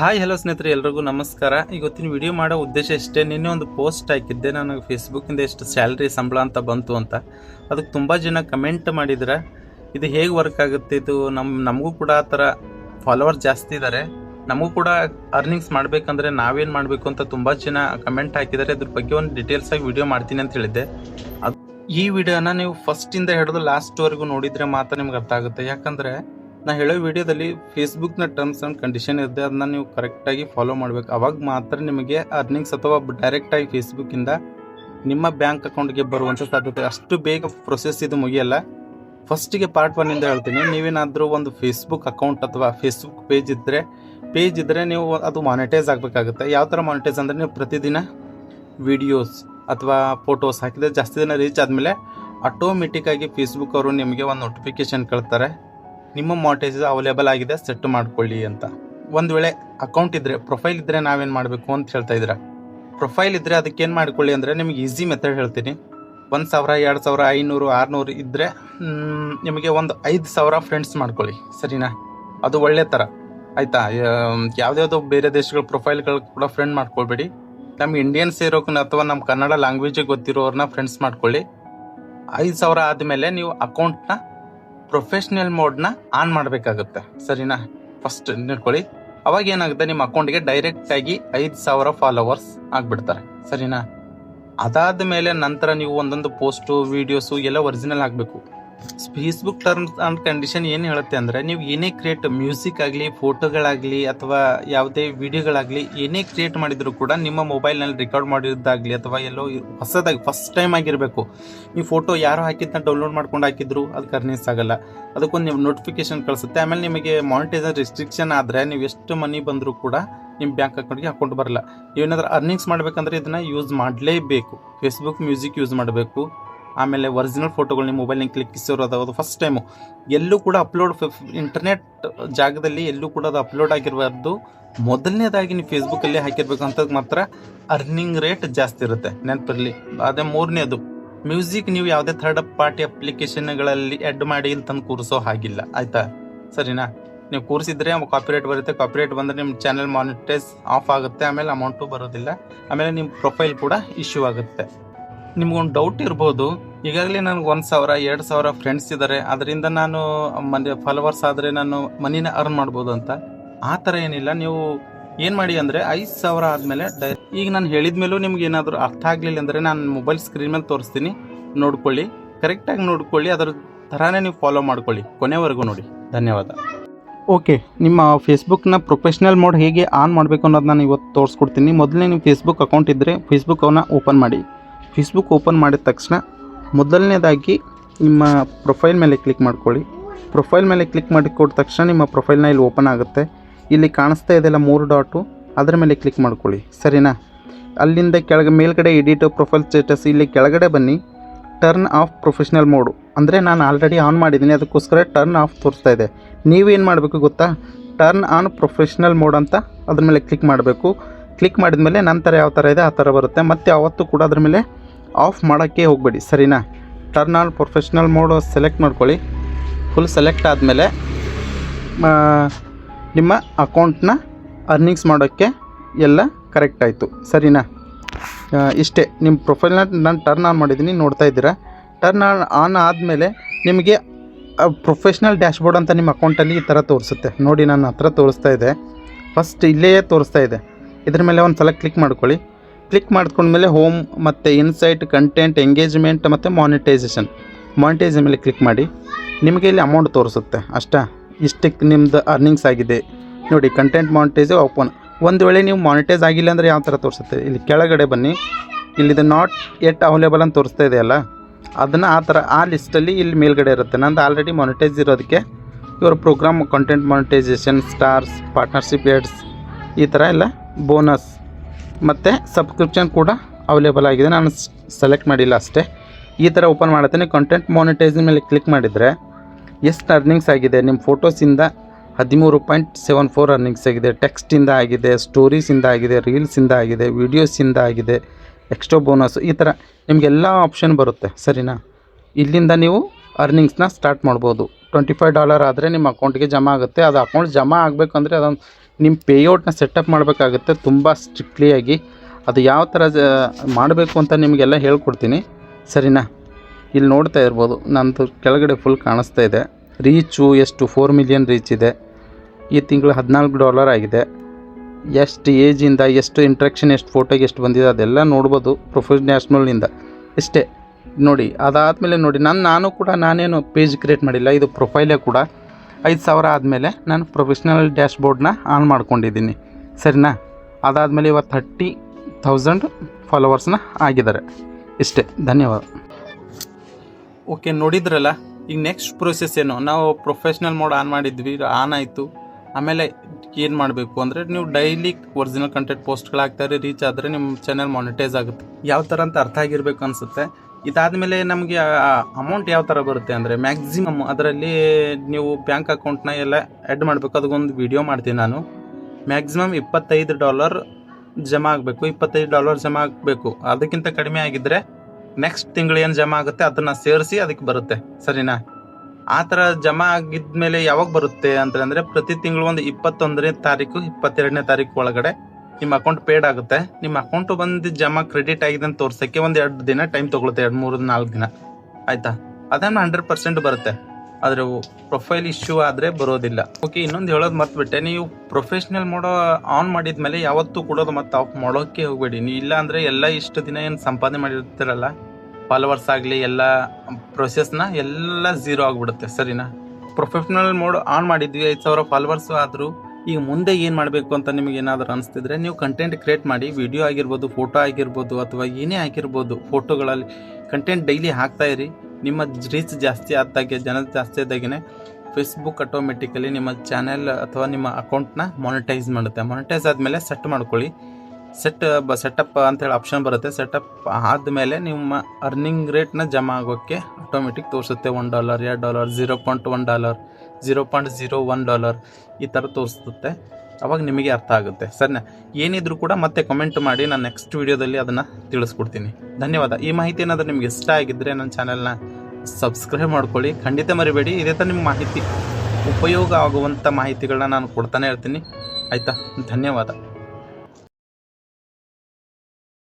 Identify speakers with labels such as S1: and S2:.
S1: Hi, hello ಸ್ನೇಹಿತರೆ, ಎಲ್ರಿಗೂ ನಮಸ್ಕಾರ. ಇವತ್ತಿನ ವಿಡಿಯೋ ಮಾಡೋ ಉದ್ದೇಶ ಇಷ್ಟೇ. ನಿನ್ನೆ ಒಂದು ಪೋಸ್ಟ್ ಹಾಕಿದ್ದೆ. ನನಗೆ ಫೇಸ್ಬುಕ್ಕಿಂದ ಎಷ್ಟು ಸ್ಯಾಲ್ರಿ ಸಂಬಳ ಅಂತ ಬಂತು ಅಂತ. ಅದಕ್ಕೆ ತುಂಬ ಜನ ಕಮೆಂಟ್ ಮಾಡಿದ್ರೆ, ಇದು ಹೇಗೆ ವರ್ಕ್ ಆಗುತ್ತೆ? ಇದು ನಮ್ಮ ನಮಗೂ ಕೂಡ ಆ ಥರ ಫಾಲೋವರ್ ಜಾಸ್ತಿ ಇದ್ದಾರೆ ನಮಗೂ ಕೂಡ ಅರ್ನಿಂಗ್ಸ್ ಮಾಡಬೇಕಂದ್ರೆ ನಾವೇನು ಮಾಡಬೇಕು ಅಂತ ತುಂಬ ಜನ ಕಮೆಂಟ್ ಹಾಕಿದ್ದಾರೆ. ಅದ್ರ ಬಗ್ಗೆ ಒಂದು ಡೀಟೇಲ್ಸ್ ಆಗಿ ವಿಡಿಯೋ ಮಾಡ್ತೀನಿ ಅಂತ ಹೇಳಿದ್ದೆ. ಅದು ಈ ವಿಡಿಯೋನ ನೀವು ಫಸ್ಟಿಂದ ಹಿಡಿದು ಲಾಸ್ಟ್ವರೆಗೂ ನೋಡಿದರೆ ಮಾತ್ರ ನಿಮ್ಗೆ ಅರ್ಥ ಆಗುತ್ತೆ. ಯಾಕಂದರೆ ನಾ ಹೇಳೋ ವಿಡಿಯೋದಲ್ಲಿ ಫೇಸ್ಬುಕ್ನ ಟರ್ಮ್ಸ್ ಆ್ಯಂಡ್ ಕಂಡೀಷನ್ ಇರುತ್ತೆ ಅದನ್ನ ನೀವು ಕರೆಕ್ಟಾಗಿ ಫಾಲೋ ಮಾಡಬೇಕು. ಅವಾಗ ಮಾತ್ರ ನಿಮಗೆ ಅರ್ನಿಂಗ್ಸ್ ಅಥವಾ ಡೈರೆಕ್ಟಾಗಿ ಫೇಸ್ಬುಕ್ಕಿಂದ ನಿಮ್ಮ ಬ್ಯಾಂಕ್ ಅಕೌಂಟ್ಗೆ ಬರುವಂಥ ಸಾಧ್ಯತೆ ಅಷ್ಟು ಬೇಗ ಪ್ರೊಸೆಸ್ ಇದು ಮುಗಿಯಲ್ಲ. ಫಸ್ಟಿಗೆ ಪಾರ್ಟ್ ಒನ್ನಿಂದ ಹೇಳ್ತೀನಿ. ನೀವೇನಾದರೂ ಒಂದು ಫೇಸ್ಬುಕ್ ಅಕೌಂಟ್ ಅಥವಾ ಫೇಸ್ಬುಕ್ ಪೇಜ್ ಇದ್ದರೆ ಪೇಜ್ ಇದ್ದರೆ ನೀವು ಅದು ಮಾನಿಟೈಸ್ ಆಗಬೇಕಾಗುತ್ತೆ. ಯಾವ ಥರ ಮಾನಿಟೈಸ್ ಅಂದರೆ ನೀವು ಪ್ರತಿದಿನ ವಿಡಿಯೋಸ್ ಅಥವಾ ಫೋಟೋಸ್ ಹಾಕಿದರೆ ಜಾಸ್ತಿ ದಿನ ರೀಚ್ ಆದಮೇಲೆ ಆಟೋಮೆಟಿಕ್ಕಾಗಿ ಫೇಸ್ಬುಕ್ ಅವರು ನಿಮಗೆ ಒಂದು ನೋಟಿಫಿಕೇಶನ್ ಕಳ್ತಾರೆ. ನಿಮ್ಮ ಮಾರ್ಟೇಜ್ ಅವೈಲೇಬಲ್ ಆಗಿದೆ ಸೆಟ್ ಮಾಡ್ಕೊಳ್ಳಿ ಅಂತ. ಒಂದು ವೇಳೆ ಅಕೌಂಟ್ ಇದ್ದರೆ ಪ್ರೊಫೈಲ್ ಇದ್ದರೆ ನಾವೇನು ಮಾಡಬೇಕು ಅಂತ ಹೇಳ್ತಾ ಇದ್ದೀರಾ? ಪ್ರೊಫೈಲ್ ಇದ್ದರೆ ಏನು ಮಾಡ್ಕೊಳ್ಳಿ ಅಂದರೆ ನಿಮಗೆ ಈಸಿ ಮೆಥಡ್ ಹೇಳ್ತೀನಿ. ಒಂದು ಸಾವಿರ, ಎರಡು ಸಾವಿರ, ಐನೂರು, ಆರುನೂರು ಇದ್ದರೆ ನಿಮಗೆ ಒಂದು ಐದು ಸಾವಿರ ಫ್ರೆಂಡ್ಸ್ ಮಾಡ್ಕೊಳ್ಳಿ, ಸರಿನಾ? ಅದು ಒಳ್ಳೆ ಥರ ಆಯಿತಾ? ಯಾವುದ್ಯಾವುದೋ ಬೇರೆ ದೇಶಗಳ ಪ್ರೊಫೈಲ್ಗಳು ಕೂಡ ಫ್ರೆಂಡ್ ಮಾಡ್ಕೊಳ್ಬೇಡಿ. ನಮ್ಮ ಇಂಡಿಯನ್ಸ್ ಇರೋಕನ್ನ ಅಥವಾ ನಮ್ಮ ಕನ್ನಡ ಲ್ಯಾಂಗ್ವೇಜಿಗೆ ಗೊತ್ತಿರೋರನ್ನ ಫ್ರೆಂಡ್ಸ್ ಮಾಡ್ಕೊಳ್ಳಿ. ಐದು ಸಾವಿರ ಆದಮೇಲೆ ನೀವು ಅಕೌಂಟ್ನ ಪ್ರೊಫೆಷ್ನಲ್ ಮೋಡ್ನ ಆನ್ ಮಾಡಬೇಕಾಗುತ್ತೆ. ಸರಿನಾ? ಫಸ್ಟ್ ನೋಡ್ಕೊಳ್ಳಿ ಅವಾಗ ಏನಾಗುತ್ತೆ? ನಿಮ್ಮ ಅಕೌಂಟ್ಗೆ ಡೈರೆಕ್ಟ್ ಆಗಿ ಐದು ಸಾವಿರ ಫಾಲೋವರ್ಸ್ ಆಗ್ಬಿಡ್ತಾರೆ. ಸರಿನಾ? ಅದಾದ ಮೇಲೆ ನಂತರ ನೀವು ಒಂದೊಂದು ಪೋಸ್ಟು ವಿಡಿಯೋಸು ಎಲ್ಲ ಒರಿಜಿನಲ್ ಆಗಬೇಕು. ಫೇಸ್ಬುಕ್ ಟರ್ಮ್ಸ್ ಆ್ಯಂಡ್ ಕಂಡೀಷನ್ ಏನು ಹೇಳುತ್ತೆ ಅಂದರೆ ನೀವು ಏನೇ ಕ್ರಿಯೇಟ್ ಮ್ಯೂಸಿಕ್ ಆಗಲಿ ಫೋಟೋಗಳಾಗಲಿ ಅಥವಾ ಯಾವುದೇ ವಿಡಿಯೋಗಳಾಗಲಿ ಏನೇ ಕ್ರಿಯೇಟ್ ಮಾಡಿದರೂ ಕೂಡ ನಿಮ್ಮ ಮೊಬೈಲ್ನಲ್ಲಿ ರೆಕಾರ್ಡ್ ಮಾಡಿದ್ದಾಗಲಿ ಅಥವಾ ಎಲ್ಲೋ ಹೊಸದಾಗಿ ಫಸ್ಟ್ ಟೈಮ್ ಆಗಿರಬೇಕು. ನೀವು ಫೋಟೋ ಯಾರು ಹಾಕಿದ್ದನ್ನ ಡೌನ್ಲೋಡ್ ಮಾಡ್ಕೊಂಡು ಹಾಕಿದ್ರು, ಅದು ಅರ್ನಿಂಗ್ಸ್ ಆಗಲ್ಲ. ಅದಕ್ಕೊಂದು ನೀವು ನೋಟಿಫಿಕೇಶನ್ ಕಳಿಸುತ್ತೆ. ಆಮೇಲೆ ನಿಮಗೆ ಮಾನಿಟೈಸರ್ ರಿಸ್ಟ್ರಿಕ್ಷನ್ ಆದರೆ ನೀವು ಎಷ್ಟು ಮನಿ ಬಂದರೂ ಕೂಡ ನಿಮ್ಮ ಬ್ಯಾಂಕ್ ಅಕೌಂಟ್ಗೆ ಅಕೌಂಟ್ ಬರಲ್ಲ. ನೀವೇನಾದ್ರೂ ಅರ್ನಿಂಗ್ಸ್ ಮಾಡಬೇಕಂದ್ರೆ ಇದನ್ನು ಯೂಸ್ ಮಾಡಲೇಬೇಕು. ಫೇಸ್ಬುಕ್ ಮ್ಯೂಸಿಕ್ ಯೂಸ್ ಮಾಡಬೇಕು. ಆಮೇಲೆ ಒರಿಜಿನಲ್ ಫೋಟೋಗಳು ನಿಮ್ಮ ಮೊಬೈಲ್ನಾಗ ಕ್ಲಿಕ್ಕಿಸಿರೋದು ಅದು ಫಸ್ಟ್ ಟೈಮು ಎಲ್ಲೂ ಕೂಡ ಅಪ್ಲೋಡ್ ಇಂಟರ್ನೆಟ್ ಜಾಗದಲ್ಲಿ ಎಲ್ಲೂ ಕೂಡ ಅದು ಅಪ್ಲೋಡ್ ಆಗಿರಬಾರ್ದು. ಮೊದಲನೇದಾಗಿ ನೀವು ಫೇಸ್ಬುಕ್ಕಲ್ಲಿ ಹಾಕಿರ್ಬೇಕು ಅಂತ ಮಾತ್ರ ಅರ್ನಿಂಗ್ ರೇಟ್ ಜಾಸ್ತಿ ಇರುತ್ತೆ ನೆನಪಿರಲಿ. ಅದೇ ಮೂರನೇದು ಮ್ಯೂಸಿಕ್ ನೀವು ಯಾವುದೇ ಥರ್ಡ್ ಪಾರ್ಟಿ ಅಪ್ಲಿಕೇಶನ್ಗಳಲ್ಲಿ ಎಡ್ ಮಾಡಿ ತಂದು ಕೂರಿಸೋ ಹಾಗಿಲ್ಲ. ಆಯ್ತಾ? ಸರಿನಾ? ನೀವು ಕೂರಿಸಿದ್ರೆ ಕಾಪಿರೇಟ್ ಬರುತ್ತೆ ಕಾಪಿರೇಟ್ ಬಂದರೆ ನಿಮ್ಮ ಚಾನಲ್ ಮಾನಿಟೈಸ್ ಆಫ್ ಆಗುತ್ತೆ, ಆಮೇಲೆ ಅಮೌಂಟು ಬರೋದಿಲ್ಲ. ಆಮೇಲೆ ನಿಮ್ಮ ಪ್ರೊಫೈಲ್ ಕೂಡ ಇಶ್ಯೂ ಆಗುತ್ತೆ. ನಿಮ್ಗೊಂದು ಡೌಟ್ ಇರ್ಬೋದು ಈಗಾಗಲೇ ನನಗೆ ಒಂದು ಸಾವಿರ, ಎರಡು ಸಾವಿರ ಫ್ರೆಂಡ್ಸ್ ಇದ್ದಾರೆ ಅದರಿಂದ ನಾನು ಮನೆ ಫಾಲೋವರ್ಸ್ ಆದರೆ ನಾನು ಮನಿನ ಅರ್ನ್ ಮಾಡ್ಬೋದು ಅಂತ. ಆ ಥರ ಏನಿಲ್ಲ. ನೀವು ಏನು ಮಾಡಿ ಅಂದರೆ ಐದು ಸಾವಿರ ಆದಮೇಲೆ ಡೈ ಈಗ ನಾನು ಹೇಳಿದ ಮೇಲೂ ನಿಮ್ಗೆ ಏನಾದರೂ ಅರ್ಥ ಆಗಲಿಲ್ಲ ಅಂದರೆ ನಾನು ಮೊಬೈಲ್ ಸ್ಕ್ರೀನ್ ಮೇಲೆ ತೋರಿಸ್ತೀನಿ. ನೋಡ್ಕೊಳ್ಳಿ. ಕರೆಕ್ಟಾಗಿ ನೋಡ್ಕೊಳ್ಳಿ. ಅದರ ಥರನೇ ನೀವು ಫಾಲೋ ಮಾಡ್ಕೊಳ್ಳಿ. ಕೊನೆವರೆಗೂ ನೋಡಿ. ಧನ್ಯವಾದ. ಓಕೆ ನಿಮ್ಮ ಫೇಸ್ಬುಕ್ನ ಪ್ರೊಫೆಷ್ನಲ್ ಮೋಡ್ ಹೇಗೆ ಆನ್ ಮಾಡಬೇಕು ಅನ್ನೋದು ನಾನು ಇವತ್ತು ತೋರಿಸ್ಕೊಡ್ತೀನಿ. ಮೊದಲನೇ ನೀವು ಫೇಸ್ಬುಕ್ ಅಕೌಂಟ್ ಇದ್ದರೆ ಫೇಸ್ಬುಕ್ ಅವನ್ನ ಓಪನ್ ಮಾಡಿ. ಫೇಸ್ಬುಕ್ ಓಪನ್ ಮಾಡಿದ ತಕ್ಷಣ ಮೊದಲನೇದಾಗಿ ನಿಮ್ಮ ಪ್ರೊಫೈಲ್ ಮೇಲೆ ಕ್ಲಿಕ್ ಮಾಡ್ಕೊಳ್ಳಿ. ಪ್ರೊಫೈಲ್ ಮೇಲೆ ಕ್ಲಿಕ್ ಮಾಡಿ ಕೊಟ್ಟ ತಕ್ಷಣ ನಿಮ್ಮ ಪ್ರೊಫೈಲ್ನ ಇಲ್ಲಿ ಓಪನ್ ಆಗುತ್ತೆ. ಇಲ್ಲಿ ಕಾಣಿಸ್ತಾ ಇದೆಲ್ಲ ಮೂರು ಡಾಟು. ಅದರ ಮೇಲೆ ಕ್ಲಿಕ್ ಮಾಡ್ಕೊಳ್ಳಿ. ಸರಿನಾ? ಅಲ್ಲಿಂದ ಕೆಳಗೆ ಮೇಲ್ಗಡೆ ಎಡಿಟ್ ಪ್ರೊಫೈಲ್ ಸ್ಟೇಟಸ್ ಇಲ್ಲಿ ಕೆಳಗಡೆ ಬನ್ನಿ. Turn off professional mode. ಅಂದರೆ ನಾನು ಆಲ್ರೆಡಿ ಆನ್ ಮಾಡಿದ್ದೀನಿ. ಅದಕ್ಕೋಸ್ಕರ ಟರ್ನ್ ಆಫ್ ತೋರಿಸ್ತಾ ಇದೆ. ನೀವೇನು ಮಾಡಬೇಕು ಗೊತ್ತಾ? ಟರ್ನ್ ಆನ್ ಪ್ರೊಫೆಷ್ನಲ್ ಮೋಡ್ ಅಂತ ಅದ್ರ ಮೇಲೆ ಕ್ಲಿಕ್ ಮಾಡಬೇಕು. ಕ್ಲಿಕ್ ಮಾಡಿದ ಮೇಲೆ ನಂತರ ಯಾವ ಥರ ಇದೆ ಆ ಥರ ಬರುತ್ತೆ. ಮತ್ತು ಯಾವತ್ತೂ ಕೂಡ ಅದ್ರ ಮೇಲೆ ಆಫ್ ಮಾಡೋಕ್ಕೆ ಹೋಗಬೇಡಿ, ಸರಿನಾ? Turn on professional mode select ಮಾಡ್ಕೊಳ್ಳಿ. ಫುಲ್ ಸೆಲೆಕ್ಟ್ ಆದಮೇಲೆ ನಿಮ್ಮ ಅಕೌಂಟ್ನ ಅರ್ನಿಂಗ್ಸ್ ಮಾಡೋಕ್ಕೆ ಎಲ್ಲ ಕರೆಕ್ಟ್ ಆಯಿತು, ಸರಿನಾ? ಇಷ್ಟೇ ನಿಮ್ಮ ಪ್ರೊಫೈಲ್ನ ನಾನು ಟರ್ನ್ ಆನ್ ಮಾಡಿದ್ದೀನಿ, ನೋಡ್ತಾ ಇದ್ದೀರಾ? ಟರ್ನ್ ಆನ್ ಆನ್ ಆದಮೇಲೆ ನಿಮಗೆ ಪ್ರೊಫೆಷ್ನಲ್ ಡ್ಯಾಶ್ಬೋರ್ಡ್ ಅಂತ ನಿಮ್ಮ ಅಕೌಂಟಲ್ಲಿ ಈ ಥರ ತೋರಿಸುತ್ತೆ. ನೋಡಿ, ನಾನು ಹತ್ರ ತೋರಿಸ್ತಾ ಇದೆ. ಫಸ್ಟ್ ಇಲ್ಲೇ ತೋರಿಸ್ತಾ ಇದೆ. ಇದ್ರ ಮೇಲೆ ಒಂದು ಸಲ ಕ್ಲಿಕ್ ಮಾಡ್ಕೊಳ್ಳಿ. ಕ್ಲಿಕ್ ಮಾಡ್ಕೊಂಡ್ಮೇಲೆ ಹೋಮ್ ಮತ್ತು ಇನ್ಸೈಟ್ ಕಂಟೆಂಟ್ ಎಂಗೇಜ್ಮೆಂಟ್ ಮತ್ತು ಮಾನಿಟೈಸೇಷನ್ ಮಾನಿಟೈಸ್ ಮೇಲೆ ಕ್ಲಿಕ್ ಮಾಡಿ. ನಿಮಗೆ ಇಲ್ಲಿ ಅಮೌಂಟ್ ತೋರಿಸುತ್ತೆ. ಅಷ್ಟೇ. ಇಷ್ಟಕ್ಕೆ ನಿಮ್ಮದು ಅರ್ನಿಂಗ್ಸ್ ಆಗಿದೆ. ನೋಡಿ ಕಂಟೆಂಟ್ ಮಾನಿಟೈಸ್ ಓಪನ್ ಒಂದು ವೇಳೆ ನೀವು ಮಾನಿಟೈಸ್ ಆಗಿಲ್ಲ ಅಂದರೆ ಯಾವ ಥರ ತೋರಿಸುತ್ತೆ? ಇಲ್ಲಿ ಕೆಳಗಡೆ ಬನ್ನಿ. ಇಲ್ಲಿದು ನಾಟ್ ಎಟ್ ಅವೈಲೇಬಲ್ ಅಂತ ತೋರಿಸ್ತಾ ಇದೆಯಲ್ಲ ಅದನ್ನು ಆ ಥರ ಆ ಲಿಸ್ಟಲ್ಲಿ ಇಲ್ಲಿ ಮೇಲ್ಗಡೆ ಇರುತ್ತೆ. ನಂದು ಆಲ್ರೆಡಿ ಮಾನಿಟೈಸ್ ಇರೋದಕ್ಕೆ ಇವರ program content monetization stars partnership ads ಈ ಥರ ಎಲ್ಲ ಬೋನಸ್ ಮತ್ತು ಸಬ್ಸ್ಕ್ರಿಪ್ಷನ್ ಕೂಡ ಅವೈಲೇಬಲ್ ಆಗಿದೆ. ನಾನು ಸೆಲೆಕ್ಟ್ ಮಾಡಿಲ್ಲ ಅಷ್ಟೇ. ಈ ಥರ ಓಪನ್ ಮಾಡುತ್ತೇನೆ. ಕಂಟೆಂಟ್ ಮಾನಿಟೈಸ್ ಮೇಲೆ ಕ್ಲಿಕ್ ಮಾಡಿದರೆ ಎಷ್ಟು ಅರ್ನಿಂಗ್ಸ್ ಆಗಿದೆ? ನಿಮ್ಮ ಫೋಟೋಸಿಂದ ಹದಿಮೂರು ಪಾಯಿಂಟ್ ಸೆವೆನ್ ಫೋರ್ ಅರ್ನಿಂಗ್ಸ್ ಆಗಿದೆ. ಟೆಕ್ಸ್ಟಿಂದ ಆಗಿದೆ ಸ್ಟೋರೀಸಿಂದ ಆಗಿದೆ ರೀಲ್ಸಿಂದ ಆಗಿದೆ ವೀಡಿಯೋಸಿಂದ ಆಗಿದೆ ಎಕ್ಸ್ಟ್ರಾ ಬೋನಸ್ ಈ ಥರ ನಿಮಗೆಲ್ಲ ಆಪ್ಷನ್ ಬರುತ್ತೆ. ಸರಿನಾ? ಇಲ್ಲಿಂದ ನೀವು ಅರ್ನಿಂಗ್ಸ್ನ ಸ್ಟಾರ್ಟ್ ಮಾಡ್ಬೋದು. ಟ್ವೆಂಟಿ ಫೈವ್ ಡಾಲರ್ ಆದರೆ ನಿಮ್ಮ ಅಕೌಂಟ್ಗೆ ಜಮಾ ಆಗುತ್ತೆ. ಅದು ಅಕೌಂಟ್ ಜಮಾ ಆಗಬೇಕಂದ್ರೆ ಅದೊಂದು ನಿಮ್ಮ ಪೇಔಟ್ನ ಸೆಟಪ್ ಮಾಡಬೇಕಾಗುತ್ತೆ ತುಂಬ ಸ್ಟ್ರಿಕ್ಟ್ಲಿಯಾಗಿ ಅದು ಯಾವ ಥರ ಮಾಡಬೇಕು ಅಂತ ನಿಮಗೆಲ್ಲ ಹೇಳ್ಕೊಡ್ತೀನಿ. ಸರಿನಾ? ಇಲ್ಲಿ ನೋಡ್ತಾ ಇರ್ಬೋದು, ನಂದು ಕೆಳಗಡೆ ಫುಲ್ ಕಾಣಿಸ್ತಾ ಇದೆ. ರೀಚು ಎಷ್ಟು? ಫೋರ್ ಮಿಲಿಯನ್ ರೀಚ್ ಇದೆ. ಈ ತಿಂಗಳು ಹದಿನಾಲ್ಕು ಡಾಲರ್ ಆಗಿದೆ. ಎಷ್ಟು ಏಜಿಂದ ಎಷ್ಟು ಇಂಟ್ರಾಕ್ಷನ್ ಎಷ್ಟು ಫೋಟೋಗೆ ಎಷ್ಟು ಬಂದಿದೆ, ಅದೆಲ್ಲ ನೋಡ್ಬೋದು ಪ್ರೊಫೆಷ್ನ್ಯಾಷನಲ್ನಿಂದ ಇಷ್ಟೇ. ನೋಡಿ, ಅದಾದಮೇಲೆ ನೋಡಿ, ನಾನು ನಾನು ಕೂಡ ನಾನೇನು ಪೇಜ್ ಕ್ರಿಯೇಟ್ ಮಾಡಿಲ್ಲ, ಇದು ಪ್ರೊಫೈಲೇ ಕೂಡ. ಐದು ಸಾವಿರ ಆದಮೇಲೆ ನಾನು ಪ್ರೊಫೆಷ್ನಲ್ ಡ್ಯಾಶ್ ಬೋರ್ಡ್ನ ಆನ್ ಮಾಡ್ಕೊಂಡಿದ್ದೀನಿ. ಸರಿನಾ? ಅದಾದಮೇಲೆ ಇವತ್ತು ಥರ್ಟಿ ಥೌಸಂಡ್ ಫಾಲೋವರ್ಸ್ನ ಆಗಿದ್ದಾರೆ. ಇಷ್ಟೇ. ಧನ್ಯವಾದ. ಓಕೆ ನೋಡಿದ್ರಲ್ಲ? ಈಗ ನೆಕ್ಸ್ಟ್ ಪ್ರೊಸೆಸ್ ಏನು? ನಾವು ಪ್ರೊಫೆಷ್ನಲ್ ಮೋಡ್ ಆನ್ ಮಾಡಿದ್ವಿ ಆನ್ ಆಯಿತು. ಆಮೇಲೆ ಏನು ಮಾಡಬೇಕು ಅಂದರೆ ನೀವು ಡೈಲಿ ಒರಿಜಿನಲ್ ಕಂಟೆಂಟ್ ಪೋಸ್ಟ್ಗಳು ಹಾಕ್ತಾರೆ ರೀಚ್ ಆದರೆ ನಿಮ್ಮ ಚಾನಲ್ ಮಾನಿಟೈಸ್ ಆಗುತ್ತೆ. ಯಾವ ಥರ ಅಂತ ಅರ್ಥ ಆಗಿರ್ಬೇಕು ಅನಿಸುತ್ತೆ. ಇದಾದಮೇಲೆ ನಮಗೆ ಅಮೌಂಟ್ ಯಾವ ಥರ ಬರುತ್ತೆ ಅಂದರೆ ಮ್ಯಾಕ್ಸಿಮಮ್ ಅದರಲ್ಲಿ ನೀವು ಬ್ಯಾಂಕ್ ಅಕೌಂಟ್ನ ಎಲ್ಲ ಆ್ಯಡ್ ಮಾಡಬೇಕು. ಅದಕ್ಕೊಂದು ವಿಡಿಯೋ ಮಾಡ್ತೀನಿ ನಾನು. ಮ್ಯಾಕ್ಸಿಮಮ್ ಇಪ್ಪತ್ತೈದು ಡಾಲರ್ ಜಮಾ ಆಗಬೇಕು. ಇಪ್ಪತ್ತೈದು ಡಾಲರ್ ಜಮಾ ಆಗಬೇಕು. ಅದಕ್ಕಿಂತ ಕಡಿಮೆ ಆಗಿದ್ದರೆ ನೆಕ್ಸ್ಟ್ ತಿಂಗಳು ಏನು ಜಮಾ ಆಗುತ್ತೆ ಅದನ್ನು ಸೇರಿಸಿ ಅದಕ್ಕೆ ಬರುತ್ತೆ. ಸರಿನಾ? ಆ ಥರ ಜಮಾ ಆಗಿದ್ಮೇಲೆ ಯಾವಾಗ ಬರುತ್ತೆ ಅಂತಂದರೆ ಪ್ರತಿ ತಿಂಗಳು ಒಂದು ಇಪ್ಪತ್ತೊಂದನೇ ತಾರೀಕು, ಇಪ್ಪತ್ತೆರಡನೇ ತಾರೀಕು ಒಳಗಡೆ ನಿಮ್ಮ ಅಕೌಂಟ್ ಪೇಡ್ ಆಗುತ್ತೆ. ನಿಮ್ಮ ಅಕೌಂಟ್ ಬಂದು ಜಮಾ ಕ್ರೆಡಿಟ್ ಆಗಿದೆ ಅಂತ ತೋರ್ಸೋಕ್ಕೆ ಒಂದು ಎರಡು ದಿನ ಟೈಮ್ ತೊಗೊಳುತ್ತೆ, ಎರಡು ಮೂರು ನಾಲ್ಕು ದಿನ. ಆಯಿತಾ? ಅದನ್ನು ಹಂಡ್ರೆಡ್ ಪರ್ಸೆಂಟ್ ಬರುತ್ತೆ. ಆದರೆ ಪ್ರೊಫೈಲ್ ಇಶ್ಯೂ ಆದರೆ ಬರೋದಿಲ್ಲ. ಓಕೆ ಇನ್ನೊಂದು ಹೇಳೋದು ಮರ್ತ್ಬಿಟ್ಟೆ. ನೀವು ಪ್ರೊಫೆಷ್ನಲ್ ಮೋಡೋ ಆನ್ ಮಾಡಿದ್ಮೇಲೆ ಯಾವತ್ತೂ ಕೊಡೋದು ಮತ್ತೆ ಆಫ್ ಮಾಡೋಕ್ಕೆ ಹೋಗಬೇಡಿ. ನೀವು ಇಲ್ಲ ಅಂದರೆ ಎಲ್ಲ ಇಷ್ಟು ದಿನ ಏನು ಸಂಪಾದನೆ ಮಾಡಿರ್ತೀರಲ್ಲ? ಫಾಲೋವರ್ಸ್ ಆಗಲಿ, ಎಲ್ಲ ಪ್ರೊಸೆಸ್ನ ಎಲ್ಲ ಝೀರೋ ಆಗಿಬಿಡುತ್ತೆ. ಸರಿನಾ? ಪ್ರೊಫೆಷ್ನಲ್ ಮೋಡ್ ಆನ್ ಮಾಡಿದ್ವಿ, ಐದು ಸಾವಿರ ಫಾಲೋವರ್ಸ್ ಆದರೂ ಈಗ ಮುಂದೆ ಏನು ಮಾಡಬೇಕು ಅಂತ ನಿಮಗೆ ಏನಾದರೂ ಅನಿಸ್ತಿದ್ರೆ ನೀವು ಕಂಟೆಂಟ್ ಕ್ರಿಯೇಟ್ ಮಾಡಿ ವಿಡಿಯೋ ಆಗಿರ್ಬೋದು ಫೋಟೋ ಆಗಿರ್ಬೋದು ಅಥವಾ ಏನೇ ಆಗಿರ್ಬೋದು ಫೋಟೋಗಳಲ್ಲಿ ಕಂಟೆಂಟ್ ಡೈಲಿ ಹಾಕ್ತಾ ಇರಿ. ನಿಮ್ಮ ರೀಚ್ ಜಾಸ್ತಿ ಆದಾಗೆ ಜನ ಜಾಸ್ತಿ ಆದಾಗೇ ಫೇಸ್ಬುಕ್ ಆಟೋಮೆಟಿಕಲಿ ನಿಮ್ಮ ಚಾನೆಲ್ ಅಥವಾ ನಿಮ್ಮ ಅಕೌಂಟ್ನ ಮಾನಿಟೈಸ್ ಮಾಡುತ್ತೆ. ಮಾನಿಟೈಸ್ ಆದಮೇಲೆ ಸೆಟ್ ಮಾಡ್ಕೊಳ್ಳಿ. ಸೆಟ್ ಬ ಸೆಟಪ್ ಅಂತೇಳಿ ಆಪ್ಷನ್ ಬರುತ್ತೆ. ಸೆಟಪ್ ಆದಮೇಲೆ ನಿಮ್ಮ ಅರ್ನಿಂಗ್ ರೇಟ್ನ ಜಮಾ ಆಗೋಕ್ಕೆ ಆಟೋಮೆಟಿಕ್ ತೋರಿಸುತ್ತೆ ಒನ್ ಡಾಲರ್ ಎರಡು dollar zero point one dollar zero point zero one dollar ಈ ಥರ ತೋರಿಸುತ್ತೆ. ಅವಾಗ ನಿಮಗೆ ಅರ್ಥ ಆಗುತ್ತೆ. ಸರಿನಾ, ಏನಿದ್ರು ಕೂಡ ಮತ್ತೆ ಕಮೆಂಟ್ ಮಾಡಿ ನಾನು ನೆಕ್ಸ್ಟ್ ವೀಡಿಯೋದಲ್ಲಿ ಅದನ್ನು ತಿಳಿಸ್ಕೊಡ್ತೀನಿ. ಧನ್ಯವಾದ. ಈ ಮಾಹಿತಿ ಏನಾದರೂ ನಿಮ್ಗೆ ಇಷ್ಟ ಆಗಿದ್ದರೆ ನನ್ನ ಚಾನೆಲ್ನ ಸಬ್ಸ್ಕ್ರೈಬ್ ಮಾಡ್ಕೊಳ್ಳಿ. ಖಂಡಿತ ಮರಿಬೇಡಿ. ಇದೇ ಥರ ನಿಮ್ಮ ಮಾಹಿತಿ ಉಪಯೋಗ ಆಗುವಂಥ ಮಾಹಿತಿಗಳನ್ನ ನಾನು ಕೊಡ್ತಾನೆ ಇರ್ತೀನಿ. ಆಯಿತಾ? ಧನ್ಯವಾದ.